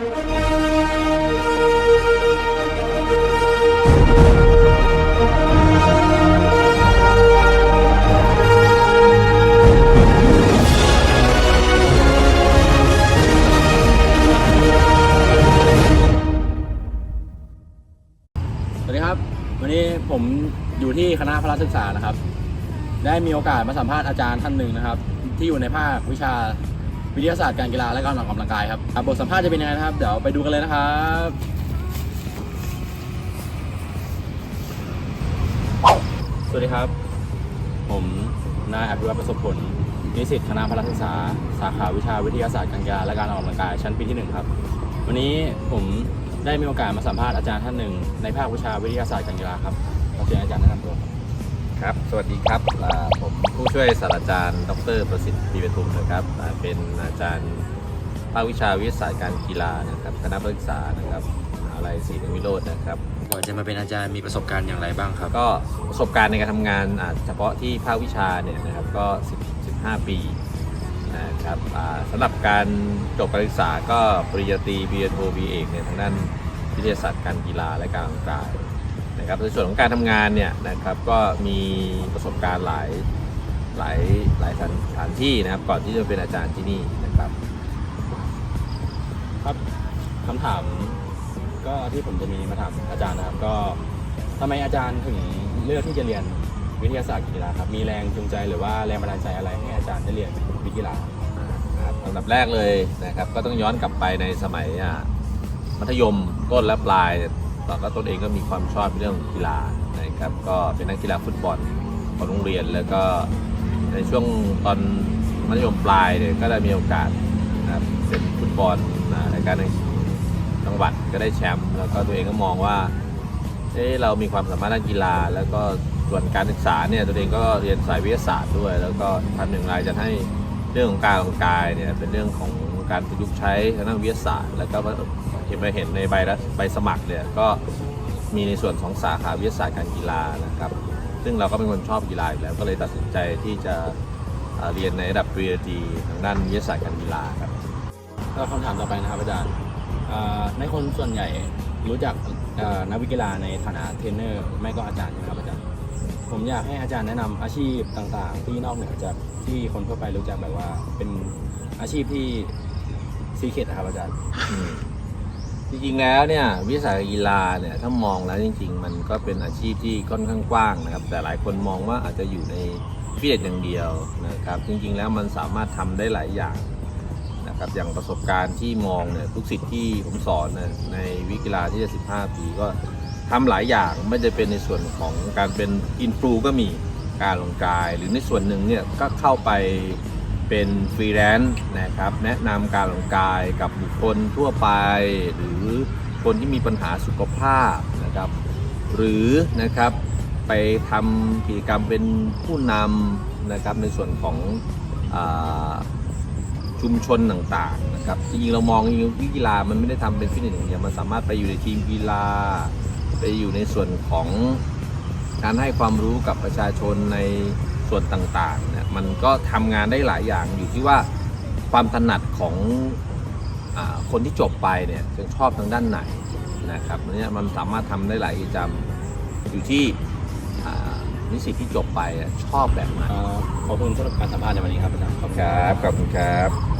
สวัสดีครับ วันนี้ผมอยู่ที่คณะพละศึกษานะครับ ได้มีโอกาสมาสัมภาษณ์อาจารย์ท่านหนึ่งนะครับ ที่อยู่ในภาควิชา วิทยาศาสตร์การกีฬาและการออกกำลังกายครับบทสัมภาษณ์จะเป็นยังไงนะครับ เดี๋ยวไปดูกันเลยนะครับสวัสดีครับ ผมนายอภิวัตประสบผลนิสิตคณะพละศึกษา สาขาวิชาวิทยาศาสตร์การกีฬาและการออกกำลังกายชั้นปีที่หนึ่งครับ วันนี้ผมได้มีโอกาสมาสัมภาษณ์อาจารย์ท่านหนึ่งในภาควิชาวิทยาศาสตร์การกีฬาครับขอเชิญอาจารย์แนะนำตัวครับ ครับ สวัสดีครับอ่าผมผู้ช่วยศาสตราจารย์ ดรประสิทธิ์ปีประทุมนะครับอ่าเป็นอาจารย์ภาควิชาวิทยาศาสตร์การกีฬานะครับ คณะศึกษานะครับมหาลัยศรีนวิโรจน์นะครับ ก่อนจะมาเป็นอาจารย์มีประสบการณ์อย่างไรบ้างครับ ก็ประสบการณ์ในการทำงานอ่าเฉพาะที่ภาควิชาเนี่ยนะครับก็ 10 15 ปีนะครับอ่าสำหรับการจบการศึกษาก็ปริญญาตรีบีเอ็นโทบีเอกเนี่ยทางด้านวิทยาศาสตร์การกีฬาและการออกกำลังกาย นะครับในส่วนของการทำงานเนี่ยนะครับก็มีประสบการณ์หลายหลายหลายสถานสถานที่นะครับ ก่อนที่จะเป็นอาจารย์ที่นี่นะครับครับคำถามก็ที่ผมจะมีมาถามอาจารย์นะครับ ก็ทำไมอาจารย์ถึงเลือกที่จะเรียนวิทยาศาสตร์กีฬาครับมีแรงจูงใจหรือว่าแรงบันดาลใจอะไรให้อาจารย์ได้เรียนวิทยากีฬานะครับอันดับแรกเลยนะครับ ก็ต้องย้อนกลับไปในสมัยอะมัธยมต้นและปลาย ตอนก็ตนเองก็มีความชอบเรื่องกีฬานะครับก็เป็นนักกีฬาฟุตบอลของโรงเรียนแล้วก็ในช่วงตอนมัธยมปลายเนี่ยก็ได้มีโอกาสนะครับเป็นฟุตบอลอ่ารายการในจังหวัดก็ได้แชมป์แล้วก็ตัวเองก็มองว่าเอ๊ะเรามีความสามารถด้านกีฬา แล้วก็ส่วนการศึกษาเนี่ยตัวเองก็เรียนสายวิทยาศาสตร์ด้วย แล้วก็ทำหนึ่งรายจะให้เรื่องของการออกกำลังกายเนี่ยเป็นเรื่องของ การประยุกต์ใช้ทางด้านวิทยาศาสตร์ แล้วก็เห็นไปเห็นในใบใบสมัครเนี่ยก็มีในส่วนของสาขาวิทยาศาสตร์การกีฬานะครับ ซึ่งเราก็เป็นคนชอบกีฬาอยู่แล้วก็เลยตัดสินใจที่จะเรียนในระดับปริญญาตรีทางด้านวิทยาศาสตร์การกีฬาครับก็คำถามต่อไปนะครับอาจารย์ในคนส่วนใหญ่รู้จักนักวิกีฬาในฐานะเทรนเนอร์ไม่ก็อาจารย์ใช่ไหมครับอาจารย์ ผมอยากให้อาจารย์แนะนำอาชีพต่างๆ ที่นอกเหนือจากที่คนทั่วไปรู้จักแบบว่าเป็นอาชีพที่ ซีเคดนะครับอาจารย์อืมจริงๆแล้วเนี่ย วิทยาศาสตร์การกีฬาเนี่ยถ้ามองแล้วจริง ๆ มันก็เป็นอาชีพที่ค่อนข้างกว้างนะครับ แต่หลายคนมองว่าอาจจะอยู่ในพิเศษอย่างเดียวนะครับ จริงๆแล้วมันสามารถทำได้หลายอย่างนะครับอย่างประสบการณ์ที่มองเนี่ยทุกสิทธิ์ที่ผมสอนเนี่ยในวิกีฬาที่จะ 15 ปีก็ทำหลายอย่างไม่จะเป็นในส่วนของการเป็นอินฟลูก็มีการลงกาย หรือในส่วนหนึ่งเนี่ยก็เข้าไป เป็นฟรีแลนซ์นะครับ แนะนำการออกกำลังกายกับบุคคลทั่วไป หรือคนที่มีปัญหาสุขภาพนะครับ หรือนะครับไปทำกิจกรรมเป็นผู้นำนะครับในส่วนของอชุมชนต่างๆนะครับจริงๆเรามองจริงๆกีฬามันไม่ได้ทำเป็นฟิตเนสอย่างเดียวมันสามารถไปอยู่ในทีมกีฬา ไปอยู่ในส่วนของการให้ความรู้กับประชาชนใน ส่วนต่างๆเนี่ยมันก็ทำงานได้หลายอย่างอยู่ที่ว่าความถนัดของอาคนที่จบไปเนี่ยจะชอบทางด้านไหนนะครับอันเนี้ยมันสามารถทำได้หลายกิจกรรมอยู่ที่อ่านิสิตที่จบไปอะชอบแบบไหนเอ่อขอบคุณสำหรับการสัมภาษณ์ในวันนี้ครับอาจารย์ขอบคุณครับขอบคุณครับ